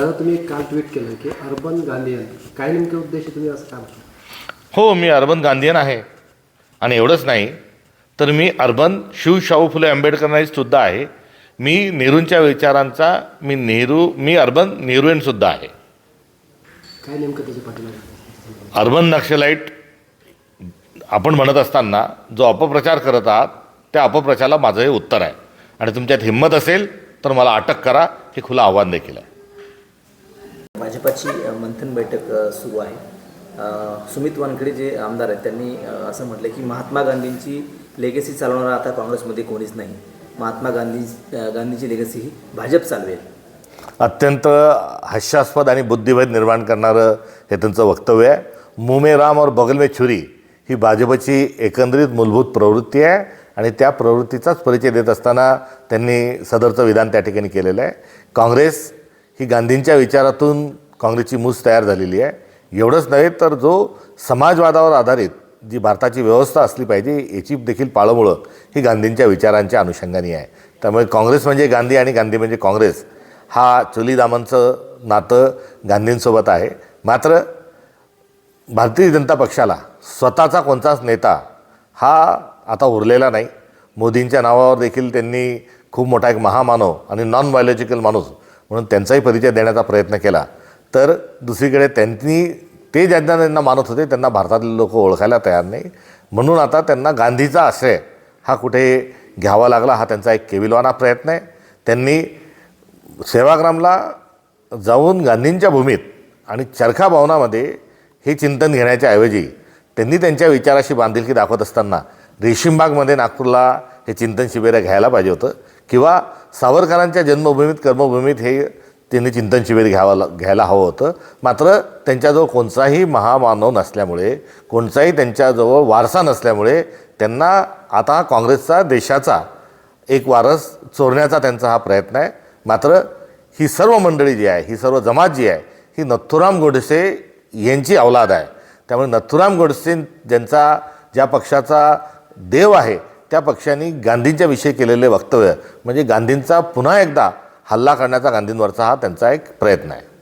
दादा तुम्ही काल ट्विट केलं की अर्बन गांधीयन. काय नेमके उद्देश तुम्ही असं काम हो मी अर्बन गांधीयन आहे. आणि एवढंच नाही तर मी अर्बन शिव शाहू फुले आंबेडकरांची सुद्धा आहे. मी नेहरूंच्या विचारांचा मी नेहरू मी अर्बन नेहरूयन सुद्धा आहे. काय नेमकं त्याच्या पाठीमागे? अर्बन नक्षलाईट आपण म्हणत असताना जो अपप्रचार करत आहात त्या अपप्रचाराला माझं हे उत्तर आहे. आणि तुमच्यात हिंमत असेल तर मला अटक करा हे खुलं आव्हान देखील आहे. भाजपाची मंथन बैठक सुरू आहे. सुमित वानखडे जे आमदार आहेत त्यांनी असं म्हटलं की महात्मा गांधींची लेगसी चालवणारा आता काँग्रेसमध्ये कोणीच नाही. महात्मा गांधी गांधीची लेगसी ही भाजप चालवेल. अत्यंत हास्यास्पद आणि बुद्धिभेद निर्माण करणारं हे त्यांचं वक्तव्य आहे. मुमे राम और बगल में छुरी ही भाजपची एकंदरीत मूलभूत प्रवृत्ती आहे आणि त्या प्रवृत्तीचाच परिचय देत असताना त्यांनी सदरचं विधान त्या ठिकाणी केलेलं आहे. काँग्रेस ही गांधींच्या विचारातून काँग्रेसची मूस तयार झालेली आहे. एवढंच नव्हे तर जो समाजवादावर आधारित जी भारताची व्यवस्था असली पाहिजे याची देखील पाळंमुळं ही गांधींच्या विचारांच्या अनुषंगाने आहे. त्यामुळे काँग्रेस म्हणजे गांधी आणि गांधी म्हणजे काँग्रेस हा चुलीदामांचं नातं गांधींसोबत आहे. मात्र भारतीय जनता पक्षाला स्वतःचा कोणताच नेता हा आता उरलेला नाही. मोदींच्या नावावर देखील त्यांनी खूप मोठा एक महामानव आणि नॉन बायोलॉजिकल माणूस म्हणून त्यांचाही परिचय देण्याचा प्रयत्न केला. तर दुसरीकडे त्यांनी ते ज्यांना त्यांना मानत होते त्यांना भारतातले लोक ओळखायला तयार नाही. म्हणून आता त्यांना गांधीचा आश्रय हा कुठे घ्यावा लागला हा त्यांचा एक केविलवाना प्रयत्न आहे. त्यांनी सेवाग्रामला जाऊन गांधींच्या भूमीत आणि चरखा भवनामध्ये हे चिंतन घेण्याच्या ऐवजी त्यांनी त्यांच्या विचाराशी बांधिलकी दाखवत असताना रेशीमबागमध्ये नागपूरला हे चिंतन शिबिरं घ्यायला पाहिजे होतं. किंवा सावरकरांच्या जन्मभूमीत कर्मभूमीत हे त्यांनी चिंतन शिबिर घ्यावा घ्यायला हवं होतं. मात्र त्यांच्याजवळ कोणताही महामानव नसल्यामुळे कोणताही त्यांच्याजवळ वारसा नसल्यामुळे त्यांना आता काँग्रेसचा देशाचा एक वारस चोरण्याचा त्यांचा हा प्रयत्न आहे. मात्र ही सर्व मंडळी जी आहे ही सर्व जमात जी आहे ही नथुराम गोडसे यांची अवलाद आहे. त्यामुळे नथुराम गोडसे ज्यांचा ज्या पक्षाचा देव आहे त्या पक्षांनी गांधींच्या विषयी केलेले वक्तव्य म्हणजे गांधींचा पुन्हा एकदा हल्ला करण्याचा गांधींवरचा हा त्यांचा एक प्रयत्न आहे.